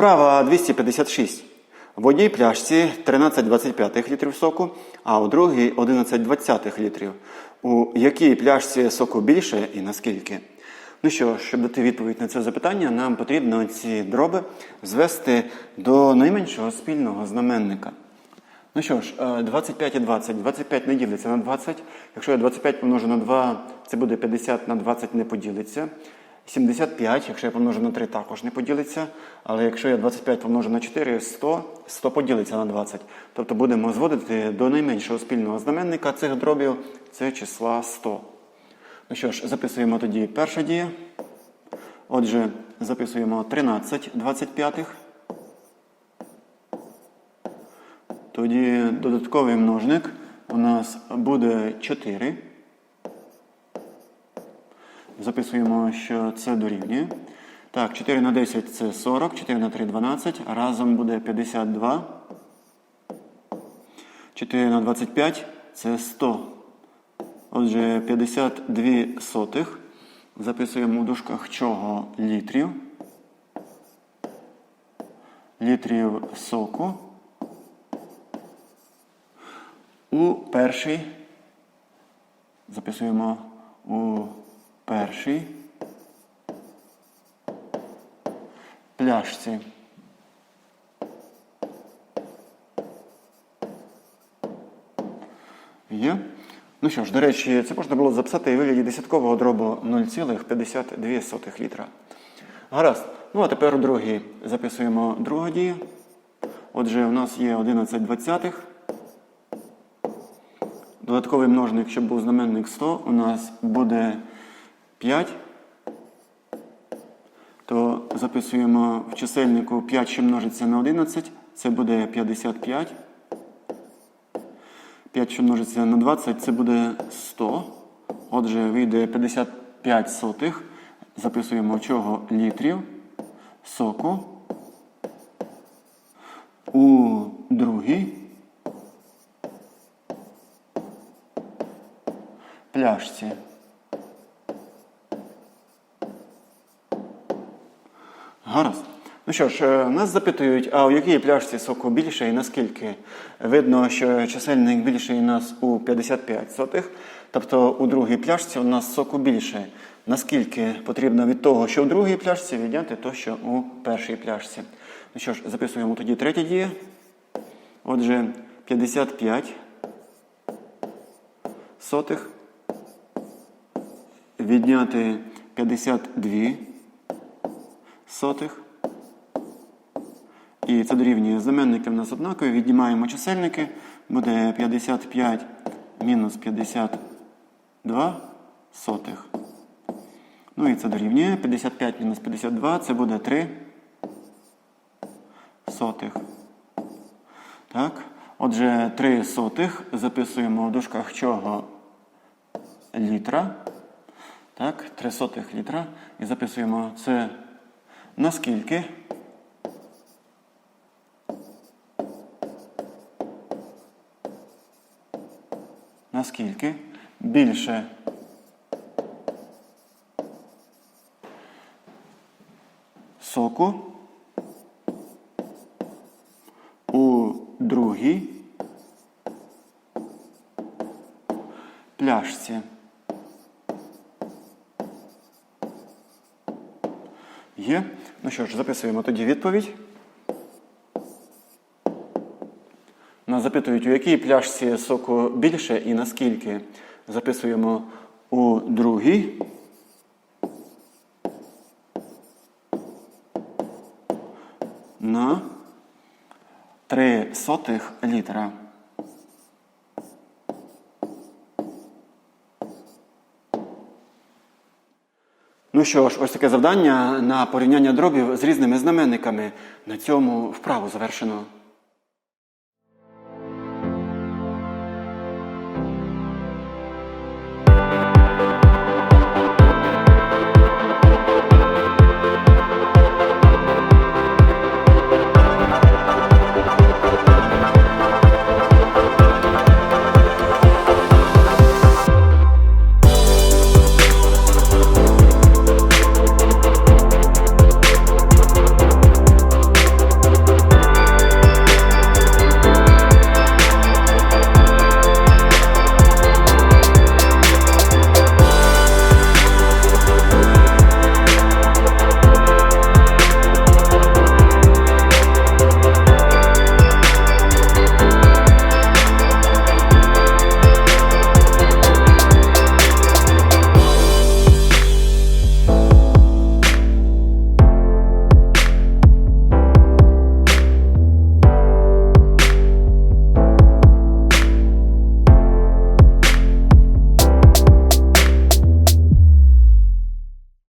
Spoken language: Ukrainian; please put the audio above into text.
Вправа 256. В одній пляшці 13,25 літрів соку, а у другій 11,20 літрів. У якій пляшці соку більше і наскільки? Ну що, щоб дати відповідь на це запитання, нам потрібно ці дроби звести до найменшого спільного знаменника. Ну що ж, е, 25 і 20. 25 не ділиться на 20. Якщо я 25 помножу на 2, це буде 50 на 20 не поділиться. 75, якщо я помножу на 3, також не поділиться. Але якщо я 25 помножу на 4, 100, 100 поділиться на 20. Тобто будемо зводити до найменшого спільного знаменника цих дробів, це числа 100. Ну що ж, записуємо тоді перша дія. Отже, записуємо 13 25. Тоді додатковий множник у нас буде 4. Записуємо, що це дорівнює. Так, 4 на 10 це 40, 4 на 3 12. Разом буде 52. 4 на 25 це 100. Отже, 52 сотих. Записуємо у дужках чого літрів. Літрів соку. У перший. Записуємо у першій пляшці. Є. Ну що ж, до речі, це можна було записати і вигляді десяткового дробу 0,52 літра. Гаразд. Ну а тепер у другий записуємо другу дію. Отже, у нас є 11 двадцятих. Додатковий множник, щоб був знаменник 100, у нас буде 5. То записуємо в чисельнику 5, що множиться на 11, це буде 55. 5, що множиться на 20, це буде 100. Отже, вийде 55 сотих. Записуємо чого літрів соку. У другій пляшці. Гаразд. Ну що ж, е, нас запитують, а у якій пляшці соку більше і наскільки? Видно, що чисельник більший у нас у 55 сотих, тобто у другій пляшці у нас соку більше. Наскільки потрібно від того, що у другій пляшці, відняти то, що у першій пляшці. Ну що ж, записуємо тоді третя дія. Отже, 55 сотих. Відняти 52 сотих. І це дорівнює знаменники в нас однакові. Віднімаємо чисельники. Буде 55 мінус 52 сотих. Ну і це дорівнює. 55 мінус 52 це буде 3 сотих. Так. Отже, 3 сотих записуємо в дужках чого літра. Так, 3 сотих літра. І записуємо це наскільки. Наскільки більше соку у другій пляшці. Є. Ну що ж, записуємо тоді відповідь. Нас запитують, у якій пляшці соку більше і наскільки. Записуємо у другій. На 3 сотих літра. Ну що ж, ось таке завдання на порівняння дробів з різними знаменниками. На цьому вправу завершено.